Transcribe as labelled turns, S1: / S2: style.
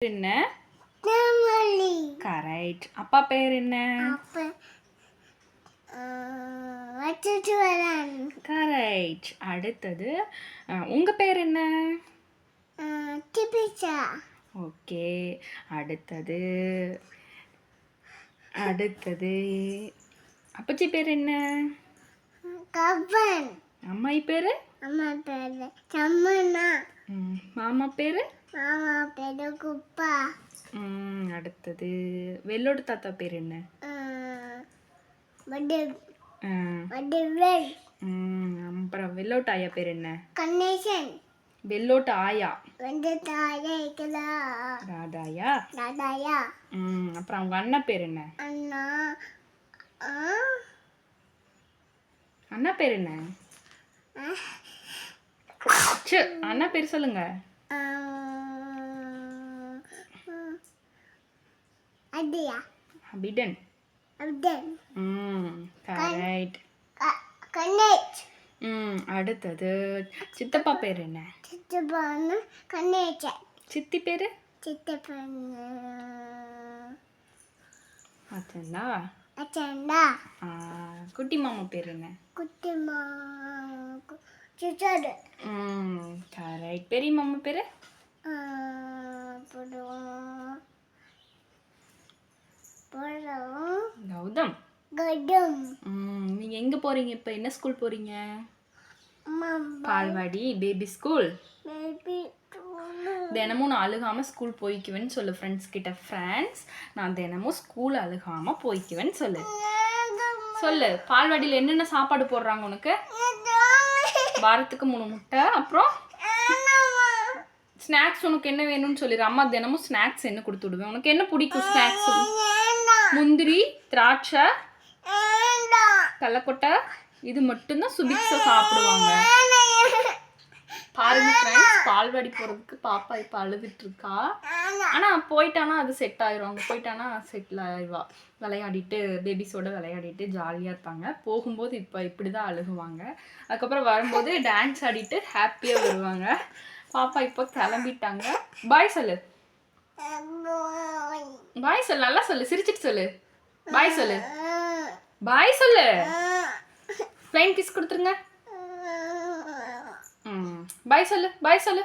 S1: என்ன? கரெக்ட் அப்பா பேர் என்ன? கரெக்ட் அடுத்தது உங்க பேர் என்ன? ஓகே. அடுத்தது அடுத்தது அப்பச்சி பேர் என்ன? அம்மாயி பேர்?
S2: அம்மா பேரு
S1: மாமா பேர்?
S2: மாமா பேரு குப்பா.
S1: அடுத்தது. வெள்ளோடு தாத்தா பேர் என்ன?
S2: வடிவேல்.
S1: ம், அப்புறம் வெள்ளோட்டு ஆயா பேர் என்ன?
S2: கணேசன்.
S1: வெள்ளோட்டு ஆயா.
S2: வந்து தாயேக்கலா
S1: ராதாயா
S2: தாதாயா?
S1: ம், அப்புறம் அவங்க அண்ணா பேர் என்ன?
S2: அண்ணா ஆ.
S1: அண்ணா பேர் என்ன? அண்ணா பேர் சொல்லுங்க.
S2: அடியா
S1: அபிடன்
S2: அப்டன்
S1: ம் கரெக்ட்
S2: கணேஷ்
S1: ம் அடுத்தது. சித்தப்பா பேர் என்ன?
S2: சித்தப்பான்னு கணேசன்
S1: சித்தி பேர்?
S2: சித்தப்பண்ணு
S1: அச்சண்டா?
S2: அச்சண்டா.
S1: குட்டி மாமா பேர் என்ன?
S2: குட்டிமா சிச்சடு
S1: ம் கரெக்ட் பெரிய மாமா பேர்
S2: அப்புறம் அப்புறம்
S1: நீங்கள் எங்கே போகிறீங்க இப்போ? என்ன ஸ்கூல் போகிறீங்க
S2: அம்மா
S1: பால்வாடி பேபி ஸ்கூல் தினமும் நான் அழுகாமல் ஸ்கூல் போய்க்குவேன்னு சொல்லு ஃப்ரெண்ட்ஸ் கிட்ட. ஃப்ரெண்ட்ஸ் நான் தினமும் ஸ்கூல் அழுகாமல் போய்க்குவேன்னு சொல்லு. சொல்லு பால்வாடியில் என்னென்ன சாப்பாடு போடுறாங்க உனக்கு? வாரத்துக்கு மூணு முட்டை அப்புறம்? ஸ்நாக்ஸ் உனக்கு என்ன வேணும்னு சொல்லிடு அம்மா தினமும் ஸ்நாக்ஸ் என்ன கொடுத்து விடுவேன்? உனக்கு என்ன பிடிக்கும் ஸ்நாக்ஸ் முந்திரி திராட்சை கடலக்கொட்டை இது மட்டும்தான் சுபிக்ஸை சாப்பிடுவாங்க. பாருங்க ஃப்ரெண்ட்ஸ் பால்வாடி போகிறதுக்கு பாப்பா இப்போ அழுதுட்டு இருக்கா ஆனால் போயிட்டானா அது செட் ஆயிரும். அங்கே போயிட்டானா செட்டில் ஆயிடுவா. விளையாடிட்டு பேபிஸோட விளையாடிட்டு ஜாலியாக இருப்பாங்க. போகும்போது இப்போ இப்படி தான் அழுகுவாங்க. அதுக்கப்புறம் வரும்போது டான்ஸ் ஆடிட்டு ஹாப்பியாக வருவாங்க. பாப்பா இப்போ கிளம்பிட்டாங்க. பாய் சொல்லு. பாய் சொல்லு. நல்லா சொல்லு. சிரிச்சிட்டு சொல்லு. பாய் சொல்லு. பாய் சொல்லு. ஃப்ளைன் கிஸ் கொடுத்துருங்க. பாய் சொல்லு பாய் சொல்லு.